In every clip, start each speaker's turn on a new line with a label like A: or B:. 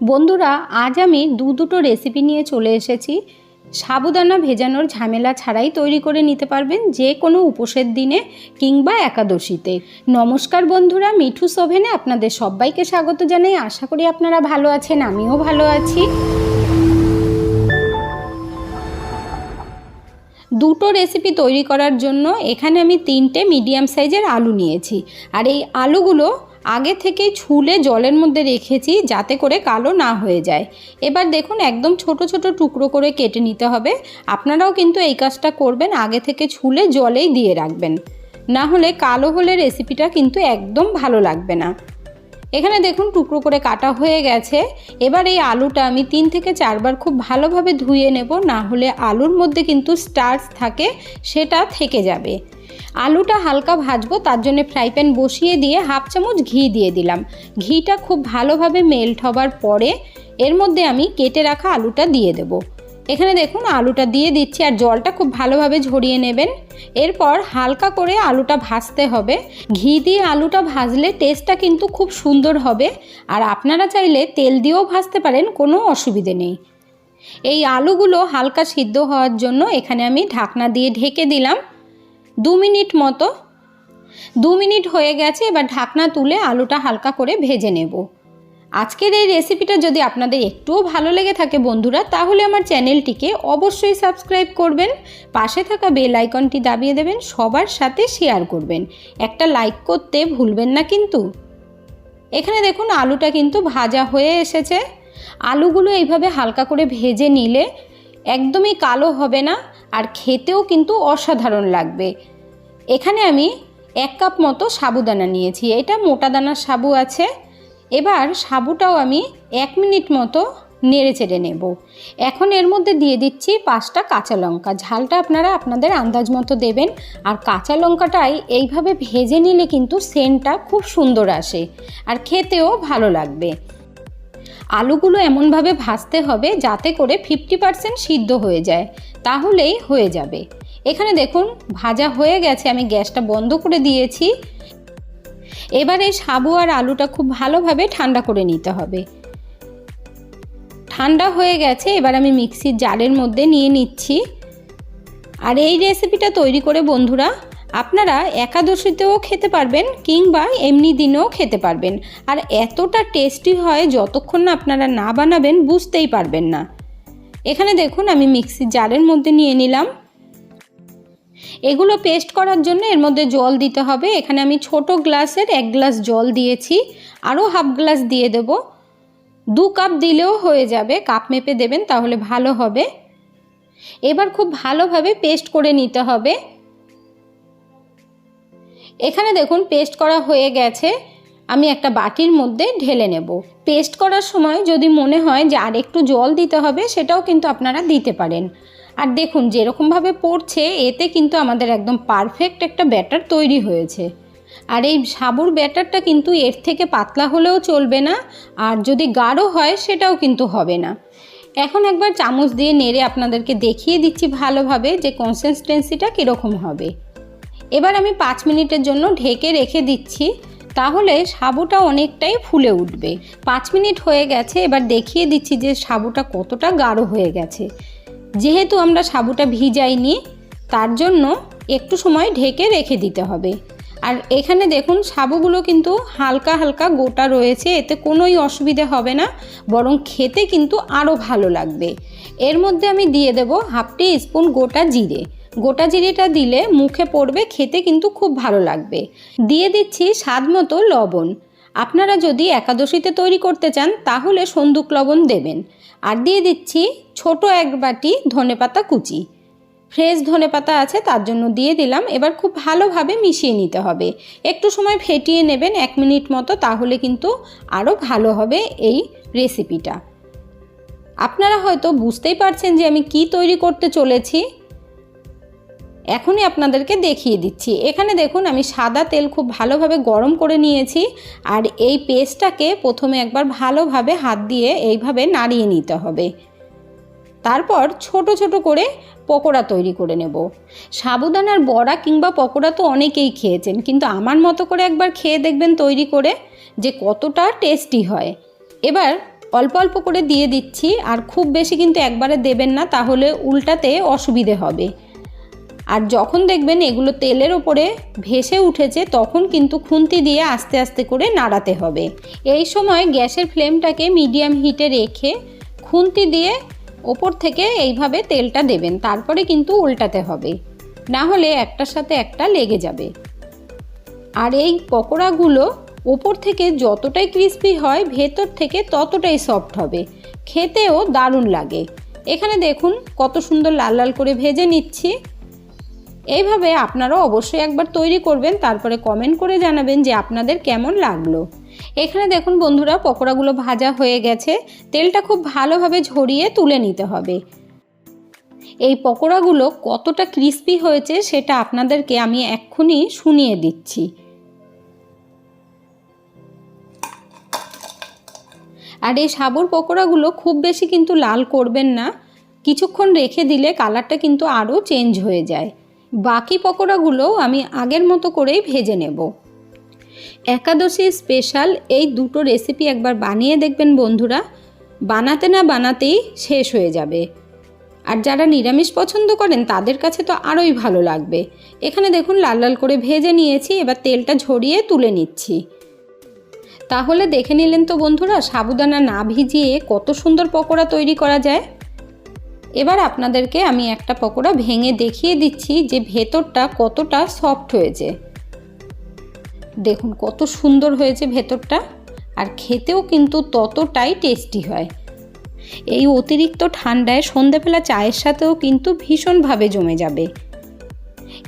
A: বন্ধুরা, আজ আমি দু দুটো রেসিপি নিয়ে চলে এসেছি। সাবুদানা ভেজানোর ঝামেলা ছাড়াই তৈরি করে নিতে পারবেন যে কোনো উপোসের দিনে কিংবা একাদশীতে। নমস্কার বন্ধুরা, মিঠু সোভেনে আপনাদের সবাইকে স্বাগত জানাই। আশা করি আপনারা ভালো আছেন, আমিও ভালো আছি। দুটো রেসিপি তৈরি করার জন্য এখানে আমি তিনটে মিডিয়াম সাইজের আলু নিয়েছি। আর এই আলুগুলো আগে থেকেই ছুলে জলের মধ্যে রেখেছি যাতে করে কালো না হয়ে যায়। এবার দেখুন একদম ছোট ছোট টুকরো করে কেটে নিতে হবে। আপনারাও কিন্তু এই কাজটা করবেন, আগে থেকে ছুলে জলেই দিয়ে রাখবেন। না হলে কালো হলে রেসিপিটা কিন্তু একদম ভালো লাগবে না। এখানে দেখুন টুকরো করে কাটা হয়ে গেছে। এবার এই আলুটা আমি তিন থেকে চারবার খুব ভালোভাবে ধুয়ে নেব, না হলে আলুর মধ্যে কিন্তু স্টার্চ থাকে, সেটা থেকে যাবে। আলুটা হালকা ভাজবো, তার জন্য ফ্রাই প্যান বসিয়ে দিয়ে হাফ চামচ ঘি দিয়ে দিলাম। ঘিটা খুব ভালোভাবে মেল্ট হবার পরে এর মধ্যে আমি কেটে রাখা আলুটা দিয়ে দেবো। এখানে দেখুন আলুটা দিয়ে দিচ্ছি আর জলটা খুব ভালোভাবে ঝরিয়ে নেবেন। এরপর হালকা করে আলুটা ভাজতে হবে। ঘি দিয়ে আলুটা ভাজলে টেস্টটা কিন্তু খুব সুন্দর হবে। আর আপনারা চাইলে তেল দিয়েও ভাজতে পারেন, কোনো অসুবিধে নেই। এই আলুগুলো হালকা সিদ্ধ হওয়ার জন্য এখানে আমি ঢাকনা দিয়ে ঢেকে দিলাম। দু মিনিট মতো। দু মিনিট হয়ে গেছে, এবার ঢাকনা তুলে আলুটা হালকা করে ভেজে নেব। আজকের এই রেসিপিটা যদি আপনাদের একটুও ভালো লেগে থাকে বন্ধুরা, তাহলে আমার চ্যানেলটিকে অবশ্যই সাবস্ক্রাইব করবেন, পাশে থাকা বেল আইকনটি দাবিয়ে দেবেন, সবার সাথে শেয়ার করবেন। একটা লাইক করতে ভুলবেন না কিন্তু। এখানে দেখুন, আলুটা কিন্তু ভাজা হয়ে এসেছে। আলুগুলো এইভাবে হালকা করে ভেজে নিলে একদমই কালো হবে না, আর খেতেও কিন্তু অসাধারণ লাগবে। এখানে আমি এক কাপ মতো সাবুদানা নিয়েছি, এটা মোটা দানার সাবু আছে। এবার সাবুটাও আমি এক মিনিট মতো নেড়ে চেড়ে নেব। এখন এর মধ্যে দিয়ে দিচ্ছি পাঁচটা কাঁচা লঙ্কা। ঝালটা আপনারা আপনাদের আন্দাজ মতো দেবেন। আর কাঁচা লঙ্কাটাই এইভাবে ভেজে নিলে কিন্তু সেন্টটা খুব সুন্দর আসে আর খেতেও ভালো লাগবে। আলুগুলো এমনভাবে ভাজতে হবে যাতে করে ফিফটি পারসেন্ট সিদ্ধ হয়ে যায়। তাহলেই হয়ে যাবে। এখানে দেখুন, ভাজা হয়ে গেছে। আমি গ্যাসটা বন্ধ করে দিয়েছি। এবার এই সাবু আর আলুটা খুব ভালোভাবে ঠান্ডা করে নিতে হবে। ঠান্ডা হয়ে গেছে, এবার আমি মিক্সির জারের মধ্যে নিয়ে নিচ্ছি। আর এই রেসিপিটা তৈরি করে বন্ধুরা, আপনারা একাদশীতেও খেতে পারবেন কিংবা এমনি দিনেও খেতে পারবেন। আর এতটা টেস্টি হয়, যতক্ষণ না আপনারা না বানাবেন, বুঝতেই পারবেন না। এখানে দেখুন, আমি মিক্সির জারের মধ্যে নিয়ে নিলাম। এগুলো পেস্ট করার জন্য এর মধ্যে জল দিতে হবে। এখানে আমি ছোট গ্লাসের এক গ্লাস জল দিয়েছি। আরও হাফ গ্লাস দিয়ে দেব। দু কাপ দিলেও হয়ে যাবে। কাপ মেপে দেবেন তাহলে ভালো হবে। এবার খুব ভালোভাবে পেস্ট করে নিতে হবে। এখানে দেখুন পেস্ট করা হয়ে গেছে। আমি একটা বাটির মধ্যে ঢেলে নেব। পেস্ট করার সময় যদি মনে হয় যে আর একটু জল দিতে হবে, সেটাও কিন্তু আপনারা দিতে পারেন। আর দেখুন যেরকমভাবে পড়ছে, এতে কিন্তু আমাদের একদম পারফেক্ট একটা ব্যাটার তৈরি হয়েছে। আর এই সাবুর ব্যাটারটা কিন্তু এর থেকে পাতলা হলেও চলবে না, আর যদি গাঢ় হয়, সেটাও কিন্তু হবে না। এখন একবার চামচ দিয়ে নেড়ে আপনাদেরকে দেখিয়ে দিচ্ছি ভালোভাবে যে কনসিস্টেন্সিটা কীরকম হবে। এবার আমি পাঁচ মিনিটের জন্য ঢেকে রেখে দিচ্ছি, তাহলে সাবুটা অনেকটাই ফুলে উঠবে। পাঁচ মিনিট হয়ে গেছে, এবার দেখিয়ে দিচ্ছি যে সাবুটা কতটা গাঢ় হয়ে গেছে। যেহেতু আমরা সাবুটা ভিজাইনি, তার জন্য একটু সময় ঢেকে রেখে দিতে হবে। আর এখানে দেখুন, সাবুগুলো কিন্তু হালকা হালকা গোটা রয়েছে, এতে কোনোই অসুবিধে হবে না, বরং খেতে কিন্তু আরও ভালো লাগবে। এর মধ্যে আমি দিয়ে দেব হাফ টি স্পুন গোটা জিরে। গোটা জিরেটা দিলে মুখে পড়বে, খেতে কিন্তু খুব ভালো লাগবে। দিয়ে দিচ্ছি স্বাদ মতো লবণ। আপনারা যদি একাদশীতে তৈরি করতে চান, তাহলে সন্দুক লবণ দেবেন। আর দিয়ে দিচ্ছি ছোট এক বাটি ধনেপাতা কুচি। ফ্রেশ ধনেপাতা আছে তার জন্য দিয়ে দিলাম। এবার খুব ভালোভাবে মিশিয়ে নিতে হবে। একটু সময় ফেটিয়ে নেবেন এক মিনিট মতো, তাহলে কিন্তু আরও ভালো হবে এই রেসিপিটা আপনারা হয়তো বুঝতেই পারছেন যে আমি কি তৈরি করতে চলেছি। এখনই আপনাদেরকে দেখিয়ে দিচ্ছি। এখানে দেখুন, আমি সাদা তেল খুব ভালোভাবে গরম করে নিয়েছি আর এই পেস্টটাকে প্রথমে একবার ভালোভাবে হাত দিয়ে এইভাবে নাড়িয়ে নিতে হবে। তারপর ছোট ছোট করে পকোড়া তৈরি করে নেব। সাবুদানার বড়া কিংবা পকোড়া তো অনেকেই খেয়েছেন, কিন্তু আমার মতো করে একবার খেয়ে দেখবেন তৈরি করে যে কতটা টেস্টি হয়। এবার অল্প অল্প করে দিয়ে দিচ্ছি আর খুব বেশি কিন্তু একবারে দেবেন না, তাহলে উল্টাতে অসুবিধে হবে। আর যখন দেখবেন এগুলো তেলের ওপরে ভেসে উঠেছে, তখন কিন্তু খুন্তি দিয়ে আস্তে আস্তে করে নাড়াতে হবে। এই সময় গ্যাসের ফ্লেমটাকে মিডিয়াম হিটে রেখে খুন্তি দিয়ে ওপর থেকে এইভাবে তেলটা দেবেন, তারপরে কিন্তু উল্টাতে হবে। না হলে একটার সাথে একটা লেগে যাবে। আর এই পকোড়াগুলো ওপর থেকে যতটাই ক্রিস্পি হয়, ভেতর থেকে ততটাই সফট হবে। খেতেও দারুণ লাগে। এখানে দেখুন কত সুন্দর লাল লাল করে ভেজে নিচ্ছি। এইভাবে আপনারাও অবশ্যই একবার তৈরি করবেন, তারপরে কমেন্ট করে জানাবেন যে আপনাদের কেমন লাগল। এখানে দেখুন বন্ধুরা, পকোড়াগুলো ভাজা হয়ে গেছে। তেলটা খুব ভালোভাবে ঝরিয়ে তুলে নিতে হবে। এই পকোড়াগুলো কতটা ক্রিস্পি হয়েছে সেটা আপনাদেরকে আমি এক্ষুনি শুনিয়ে দিচ্ছি। আর এই সাবুর পকোড়াগুলো খুব বেশি কিন্তু লাল করবেন না। কিছুক্ষণ রেখে দিলে কালারটা কিন্তু আরও চেঞ্জ হয়ে যায়। বাকি পকোড়াগুলো আমি আগের মতো করেই ভেজে নেব। একাদশী স্পেশাল এই দুটো রেসিপি একবার বানিয়ে দেখবেন বন্ধুরা। বানাতে না বানাতেই শেষ হয়ে যাবে। আর যারা নিরামিষ পছন্দ করেন, তাদের কাছে তো আরোই ভালো লাগবে। এখানে দেখুন, লাল লাল করে ভেজে নিয়েছি, এবার তেলটা ঝরিয়ে তুলে নিচ্ছি। তাহলে দেখে নিলেন তো বন্ধুরা, সাবুদানা না ভিজিয়ে কত সুন্দর পকোড়া তৈরি করা যায়। এবার আপনাদেরকে আমি একটা পকোড়া ভেঙে দেখিয়ে দিচ্ছি যে ভেতরটা কতটা সফট হয়েছে। দেখুন কত সুন্দর হয়েছে ভেতরটা, আর খেতেও কিন্তু ততটাই টেস্টি হয়। এই অতিরিক্ত ঠান্ডায় সন্ধেবেলা চায়ের সাথেও কিন্তু ভীষণভাবে জমে যাবে।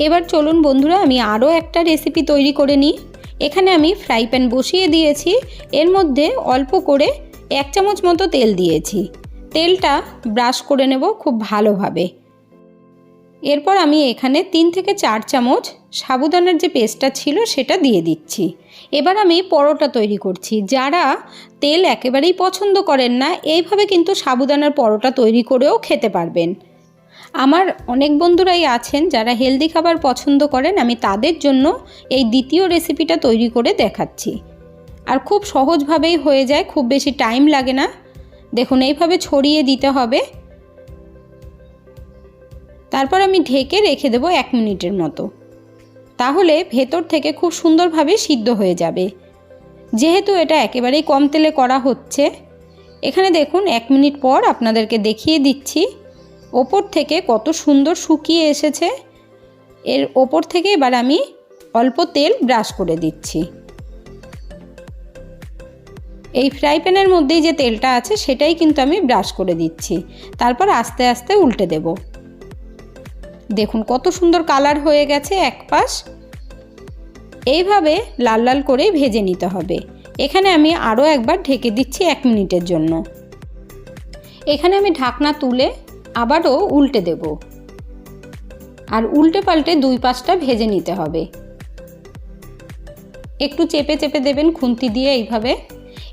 A: এবার চলুন বন্ধুরা, আমি আরও একটা রেসিপি তৈরি করে নিই। এখানে আমি ফ্রাই প্যান বসিয়ে দিয়েছি, এর মধ্যে অল্প করে এক চামচ মতো তেল দিয়েছি। তেলটা ব্রাশ করে নেব খুব ভালোভাবে। এরপর আমি এখানে তিন থেকে চার চামচ সাবুদানার যে পেস্টটা ছিল সেটা দিয়ে দিচ্ছি। এবার আমি পরোটা তৈরি করছি। যারা তেল একেবারেই পছন্দ করেন না, এইভাবে কিন্তু সাবুদানার পরোটা তৈরি করেও খেতে পারবেন। আমার অনেক বন্ধুরাই আছেন যারা হেলদি খাবার পছন্দ করেন, আমি তাদের জন্য এই দ্বিতীয় রেসিপিটা তৈরি করে দেখাচ্ছি। আর খুব সহজভাবেই হয়ে যায়, খুব বেশি টাইম লাগে না। দেখুন, এইভাবে ছড়িয়ে দিতে হবে। তারপর আমি ঢেকে রেখে দেবো এক মিনিটের মতো। তাহলে ভেতর থেকে খুব সুন্দরভাবে সিদ্ধ হয়ে যাবে। যেহেতু এটা একেবারেই কম তেলে করা হচ্ছে, এখানে দেখুন, এক মিনিট পর আপনাদেরকে দেখিয়ে দিচ্ছি। ওপর থেকে কত সুন্দর শুকিয়ে এসেছে। এর ওপর থেকে এবার আমি অল্প তেল ব্রাশ করে দিচ্ছি। এই ফ্রাই প্যানের মধ্যেই যে তেলটা আছে সেটাই কিন্তু আমি ব্রাশ করে দিচ্ছি। তারপর আস্তে আস্তে উল্টে দেব। দেখুন কত সুন্দর কালার হয়ে গেছে এক পাশ এইভাবে লাল লাল করে ভেজে নিতে হবে। এখানে আমি আরও একবার ঢেকে দিচ্ছি এক মিনিটের জন্য। এখানে আমি ঢাকনা তুলে আবারও উল্টে দেব। আর উল্টে পাল্টে দুই পাশটা ভেজে নিতে হবে। একটু চেপে চেপে দেবেন খুন্তি দিয়ে এইভাবে।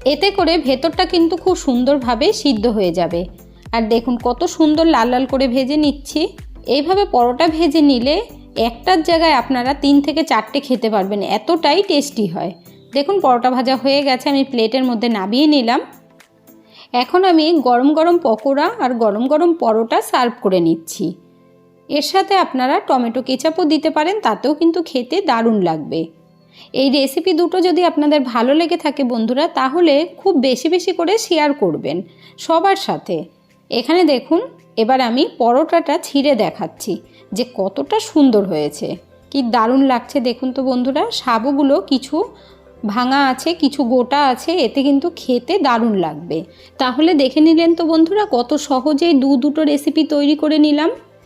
A: এতে করে ভেতরটা কিন্তু খুব সুন্দরভাবে সিদ্ধ হয়ে যাবে। আর দেখুন কত সুন্দর লাল লাল করে ভেজে নিচ্ছি। এইভাবে পরোটা ভেজে নিলে একটার জায়গায় আপনারা তিন থেকে চারটে খেতে পারবেন, এতটাই টেস্টি হয়। দেখুন পরোটা ভাজা হয়ে গেছে, আমি প্লেটের মধ্যে নামিয়ে নিলাম। এখন আমি গরম গরম পকোড়া আর গরম গরম পরোটা সার্ভ করে নিচ্ছি। এর সাথে আপনারা টমেটো কেচাপও দিতে পারেন, তাতেও কিন্তু খেতে দারুণ লাগবে। এই রেসিপি দুটো যদি আপনাদের ভালো লেগে থাকে বন্ধুরা, তাহলে খুব বেশি বেশি করে শেয়ার করবেন সবার সাথে। এখানে দেখুন, এবার আমি পরোটাটা ছিঁড়ে দেখাচ্ছি যে কতটা সুন্দর হয়েছে। কি দারুণ লাগছে দেখুন তো বন্ধুরা সাবুগুলো কিছু ভাঙা আছে, কিছু গোটা আছে, এতে কিন্তু খেতে দারুণ লাগবে। তাহলে দেখে নিলেন তো বন্ধুরা, কত সহজেই দু দুটো রেসিপি তৈরি করে নিলাম।